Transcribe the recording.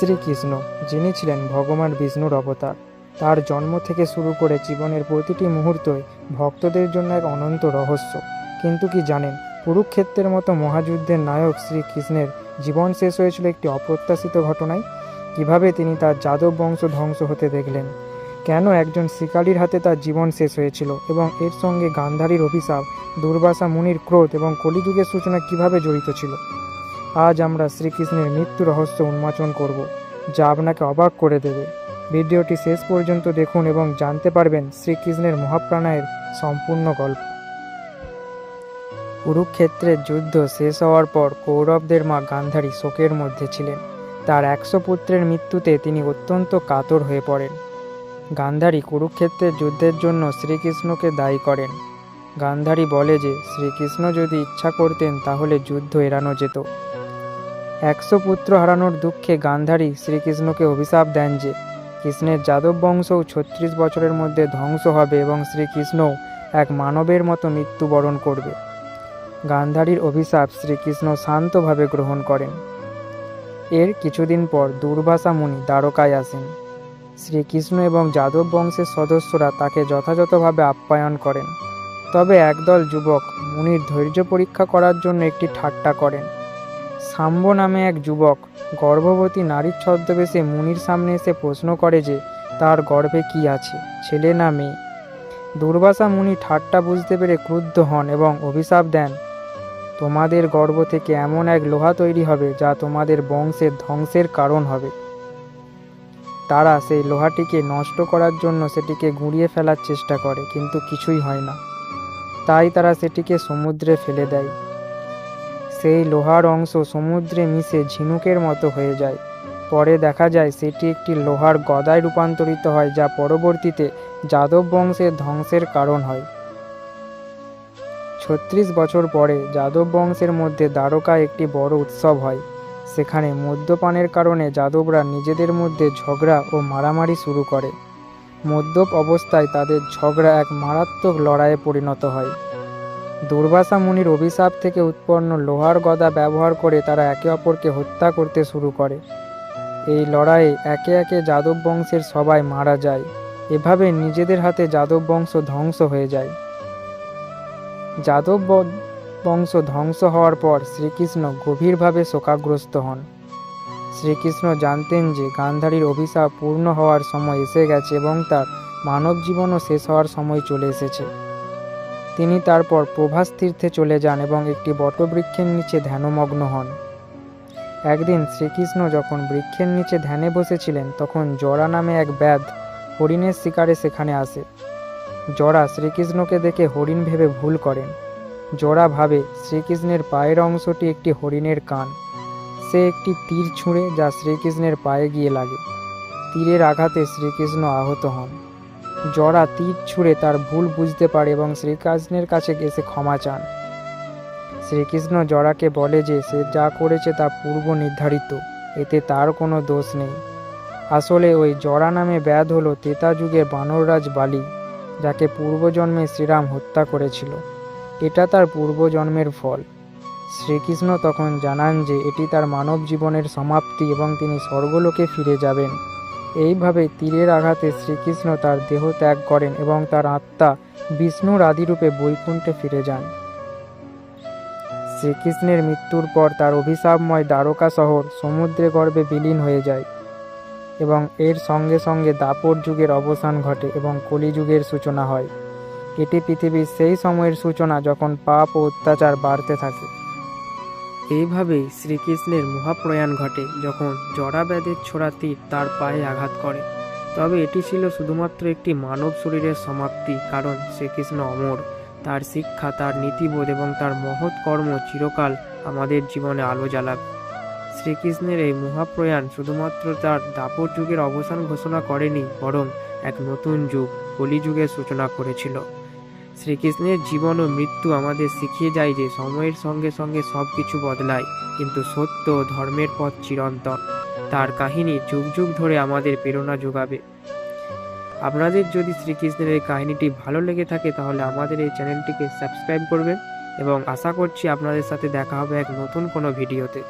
শ্রীকৃষ্ণ, যিনি ছিলেন ভগবান বিষ্ণুর অবতার, তার জন্ম থেকে শুরু করে জীবনের প্রতিটি মুহূর্তই ভক্তদের জন্য এক অনন্ত রহস্য। কিন্তু কি জানেন, কুরুক্ষেত্রের মতো মহাযুদ্ধের নায়ক শ্রীকৃষ্ণের জীবন শেষ হয়েছিল একটি অপ্রত্যাশিত ঘটনায়? কীভাবে তিনি তার যাদব বংশ ধ্বংস হতে দেখলেন? কেন একজন শিকারীর হাতে তার জীবন শেষ হয়েছিল এবং এর সঙ্গে গান্ধারীর অভিশাপ, দুর্বাসা মুনির ক্রোধ এবং কলিযুগের সূচনা কীভাবে জড়িত ছিল? আজ আমরা শ্রীকৃষ্ণের মৃত্যু রহস্য উন্মোচন করব, যা আপনাকে অবাক করে দেবে। ভিডিওটি শেষ পর্যন্ত দেখুন এবং জানতে পারবেন শ্রীকৃষ্ণের মহাপ্রাণায়ের সম্পূর্ণ গল্প। কুরুক্ষেত্রের যুদ্ধ শেষ হওয়ার পর কৌরবদের মা গান্ধারী শোকের মধ্যে ছিলেন। তার একশো পুত্রের মৃত্যুতে তিনি অত্যন্ত কাতর হয়ে পড়েন। গান্ধারী কুরুক্ষেত্রের যুদ্ধের জন্য শ্রীকৃষ্ণকে দায়ী করেন। গান্ধারী বলে যে, শ্রীকৃষ্ণ যদি ইচ্ছা করতেন তাহলে যুদ্ধ এড়ানো যেত। একশো পুত্র হারানোর দুঃখে গান্ধারী শ্রীকৃষ্ণকে অভিশাপ দেন যে কৃষ্ণের যাদব বংশও ছত্রিশ বছরের মধ্যে ধ্বংস হবে এবং শ্রীকৃষ্ণও এক মানবের মতো মৃত্যুবরণ করবে। গান্ধারীর অভিশাপ শ্রীকৃষ্ণ শান্তভাবে গ্রহণ করেন। এর কিছুদিন পর দুর্বাসা মুনি দ্বারকায় আসেন। শ্রীকৃষ্ণ এবং যাদব বংশের সদস্যরা তাকে যথাযথভাবে আপ্যায়ন করেন। তবে একদল যুবক মুনির ধৈর্য পরীক্ষা করার জন্য একটি ঠাট্টা করেন। সাম্ব নামে এক যুবক, গর্ভবতী নারীর ছদ্মবেশে মুনির সামনে এসে প্রশ্ন করে যে, তার গর্ভে কি আছে? ছেলে না মেয়ে? দুর্বাসা মুনি ঠাট্টা বুঝতে পেরে ক্রুদ্ধ হন এবং অভিশাপ দেন, তোমাদের গর্ভ থেকে এমন এক লোহা তৈরি হবে যা তোমাদের বংশের ধ্বংসের কারণ হবে। তারা সেই লোহাটিকে নষ্ট করার জন্য সেটিকে গুঁড়িয়ে ফেলার চেষ্টা করে, কিন্তু কিছুই হয় না। তাই তারা সেটিকে সমুদ্রে ফেলে দেয়। সেই লোহার অংশ সমুদ্রে মিশে ঝিনুকের মতো হয়ে যায়। পরে দেখা যায় সেটি একটি লোহার গদায় রূপান্তরিত হয়, যা পরবর্তীতে যাদব বংশের ধ্বংসের কারণ হয়। ছত্রিশ বছর পরে যাদব বংশের মধ্যে দ্বারকা একটি বড় উৎসব হয়। সেখানে মদ্যপানের কারণে যাদবরা নিজেদের মধ্যে ঝগড়া ও মারামারি শুরু করে। মদ্যপ অবস্থায় তাদের ঝগড়া এক মারাত্মক লড়াইয়ে পরিণত হয়। দুর্বাসা মুনির অভিশাপ থেকে উৎপন্ন লোহার গদা ব্যবহার করে তারা একে অপরকে হত্যা করতে শুরু করে। এই লড়াইয়ে একে একে যাদব বংশের সবাই মারা যায়। এভাবে নিজেদের হাতে যাদব বংশ ধ্বংস হয়ে যায়। যাদব বংশ ধ্বংস হওয়ার পর শ্রীকৃষ্ণ গভীরভাবে শোকাগ্রস্ত হন। শ্রীকৃষ্ণ জানতেন যে গান্ধারীর অভিশাপ পূর্ণ হওয়ার সময় এসে গেছে এবং তার মানব জীবনও শেষ হওয়ার সময় চলে এসেছে। তিনি তারপর প্রভাস তীর্থে চলে যান এবং একটি বটবৃক্ষের নিচে ধ্যানমগ্ন হন। একদিন শ্রীকৃষ্ণ যখন বৃক্ষের নিচে ধ্যানে বসেছিলেন, তখন জরা নামে এক ব্যাধ হরিণের শিকারে সেখানে আসে। জরা শ্রীকৃষ্ণকে দেখে হরিণ ভেবে ভুল করেন। জরা ভাবে, শ্রীকৃষ্ণের পায়ের অংশটি একটি হরিণের কান। সে একটি তীর ছুঁড়ে যা শ্রীকৃষ্ণের পায়ে গিয়ে লাগে। তীরের আঘাতে শ্রীকৃষ্ণ আহত হন। জরা তীর ছুঁড়ে তার ভুল বুঝতে পারে এবং শ্রীকৃষ্ণের কাছে এসে ক্ষমা চান। শ্রীকৃষ্ণ জরাকে বলে যে সে যা করেছে তা পূর্ব নির্ধারিত, এতে তার কোনো দোষ নেই। আসলে ওই জরা নামে ব্যাধ হলো তেতা যুগের বানররাজ বালি, যাকে পূর্বজন্মে শ্রীরাম হত্যা করেছিল। এটা তার পূর্বজন্মের ফল। শ্রীকৃষ্ণ তখন জানান যে এটি তার মানব জীবনের সমাপ্তি এবং তিনি স্বর্গলোকে ফিরে যাবেন। এইভাবে তীরের আঘাতে শ্রীকৃষ্ণ তার দেহ ত্যাগ করেন এবং তার আত্মা বিষ্ণুর আদিরূপে বৈকুণ্ঠে ফিরে যান। শ্রীকৃষ্ণের মৃত্যুর পর তার অভিশাপময় দ্বারকা শহর সমুদ্রে গর্ভে বিলীন হয়ে যায় এবং এর সঙ্গে সঙ্গে দাপর যুগের অবসান ঘটে এবং কলিযুগের সূচনা হয়। এটি পৃথিবীর সেই সময়ের সূচনা যখন পাপ ও অত্যাচার বাড়তে থাকে। এইভাবেই শ্রীকৃষ্ণের মহাপ্রয়াণ ঘটে যখন জরাব্যাধের ছোড়া তীর তার পায়ে আঘাত করে। তবে এটি ছিল শুধুমাত্র একটি মানব শরীরের সমাপ্তি, কারণ শ্রীকৃষ্ণ অমর। তার শিক্ষা, তার নীতিবোধ এবং তার মহৎ কর্ম চিরকাল আমাদের জীবনে আলো জ্বালাবে। শ্রীকৃষ্ণের এই মহাপ্রয়াণ শুধুমাত্র তার দাপর যুগের অবসান ঘোষণা করেনি, বরং এক নতুন যুগ, কলিযুগের সূচনা করেছিল। শ্রীকৃষ্ণের জীবন ও মৃত্যু আমাদের শিখিয়ে যায় যে সময়ের সঙ্গে সঙ্গে সব কিছু বদলায়, কিন্তু সত্য ধর্মের পথ চিরন্তন। তার কাহিনী যুগ যুগ ধরে আমাদের প্রেরণা যোগাবে। আপনাদের যদি শ্রীকৃষ্ণের এই কাহিনীটি ভালো লেগে থাকে, তাহলে আমাদের এই চ্যানেলটিকে সাবস্ক্রাইব করবেন এবং আশা করছি আপনাদের সাথে দেখা হবে এক নতুন কোনো ভিডিওতে।